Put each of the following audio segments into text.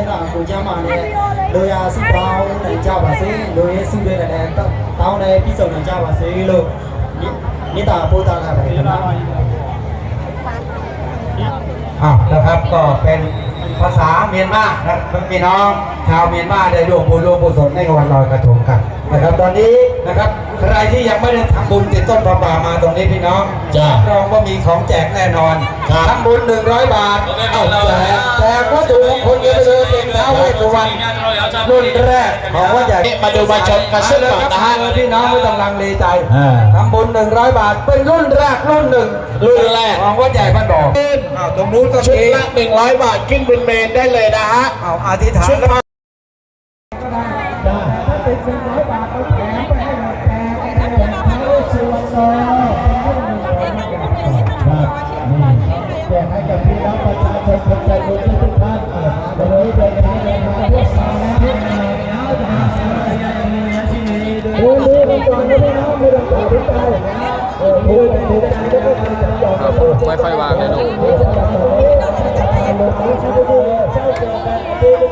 thế là cô cha mà này đôi à xin tao này chào bà sĩ đôi xin về này tao này cái sầu này chào bà sĩ luôn นี่ต่อพูดต่อครับอ่ะนะครับก็เป็น ภาษาเมียนมานะครับพี่น้องชาวเมียนมาได้ร่วมบุญร่วมกุศลในวันลอยกระทงกันนะครับ ตอนนี้นะครับใครที่ยังไม่ได้ทำบุญติดต้นประปามาตรงนี้พี่น้องจ้ะรับรองว่ามีของแจกแน่นอนครับทำบุญ100บาทเอาแจกแจกวัตถุมงคลเยอะเลยเป็นท้าวเวสสุวรรณรุ่นแรกของวัดใหญ่นี่มาดูมาชมกันสักก่อนนะฮะพี่น้องไม่ต้องลังเลใจอ่าทำบุญ100บาทเป็นรุ่นแรกรุ่นหนึ่งรุ่นแรกของวัดใหญ่บ้านบ่ออ้าวตรงนู้นก็ชุดมีละ100บาทขึ้นบนเมนได้เลยนะฮะเอาอธิษฐานชุดละถ้าเป็นเป็นร้อยบาทเอาแถมไปให้หมดแถมไปให้หมดท้าวสุวรรณแจกให้กับพี่น้องประชาชนคนใจบุญทุกท่านวันนี้เดินทางมาเพื่อสารพัดดูดูกันก่อนนะพี่น้องไม่ต้องตัดสินใจเออดูกันดูกันไม่ต้องตัดสินใจไม่ค่อยวางเลย ลูก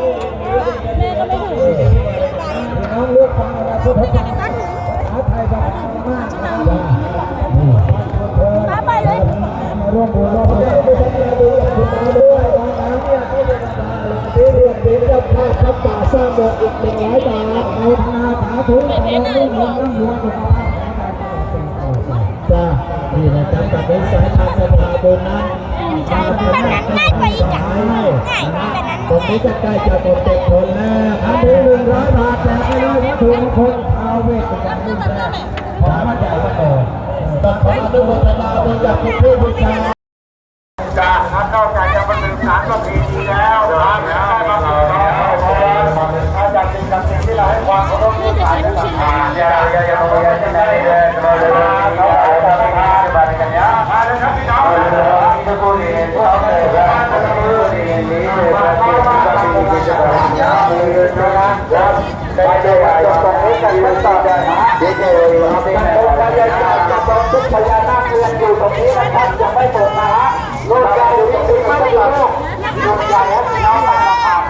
น้องเลือกฟังอะไรพุทธศาสนาภาษาไทยแบบมากนะมาไปเลยร่วมบุญร่วมบุญด้วยน้ำเนี่ยไม่ได้ธรรมดาเลยที่เรียนเป็นเจ้าภาพทับป่าสร้างโบสถ์อีกหนึ่งร้อยบาทในธนาสาธุแต่เราไม่มีน้ำรวยสุขภาพจ้านี่นะจ๊ะกับเป็นสายทางสภาบุญนั้นมาเป็นหน้าที่ให้ตรง นี้จะใกล้จะหมดเจ็ดคนแล้วทำบุญหนึ่งร้อยบาทแจกไปเลยวัตถุมงคลเอาเวทเป็นการรุ่นแรกของมาจากวัดโตตัดขออนุโมทนาบุญจากคุณผู้บูชาจ้าถ้านอกจากจะมาถึงสารประเพณีแล้วครับได้มาถึงแล้วอาจารย์สิ่งศักดิ์สิทธิ์ที่เราให้ความเคารพบูชาและศรัทธาอย่าอย่าอย่าอย่าอย่าอย่าอย่าเราเลยเราเราเราบริกันยามาเลยครับพี่น้องทุกคนเห็นเราเลยนะทุกคน จะต้องทุกพญานาคเรียนอยู่ตรงนี้นะครับยังไม่หมดนะฮะลูกใหญ่อยู่ตรงนี้ไม่ได้ลูกลูกใหญ่ให้พี่น้องตั้งราครับ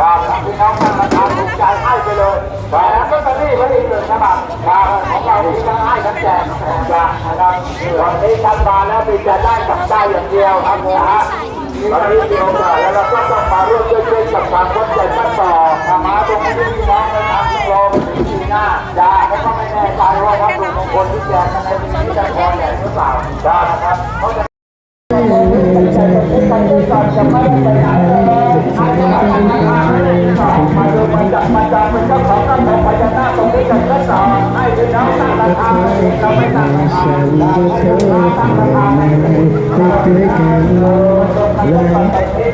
น้องตั้งราลูกใจให้ไปเลยตอนนี้ไม่ได้เกิดนะครับครับของเราที่ทั้งให้ทั้งแจกจ้ะนะครับวันนี้ท่านมาแล้วมีแต่ได้กับได้อย่างเดียวครับนะฮะ วันนี้มีโอกาสแล้วเราก็ต้องมาร่วมด้วยๆกับทางคนใหญ่บ้านต่อทำมาตรงนี้พี่น้องไปทำทุกโรงปีหน้าจ้าแล้วก็ไม่แน่ใจว่าวัตถุมงคลที่แจกกันในปีนี้จะพอใหญ่หรือเปล่าจ้นะครับเขาจะมาดูมาจับมาจับเป็นเจ้าของกระทงพญานาคตรงนี้กันก็สอนให้พี่น้องตั้งราคาเราไม่ตั้งราคาเราตั้งราคา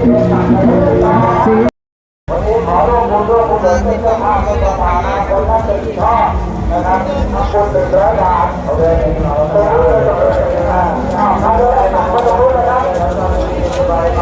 ให้วันนี้ขอร่วมบุญร่วมบุญเป็นเจ้าภาพเป็นเจ้าภาพนะคนนั้นเป็นที่ชอบนะครับทำบุญหนึ่งร้อยบาทโอเคเราตรงนี้เลยอ้าวทำด้วยอะไรบ้างก็ตรงนู้นนะครับสา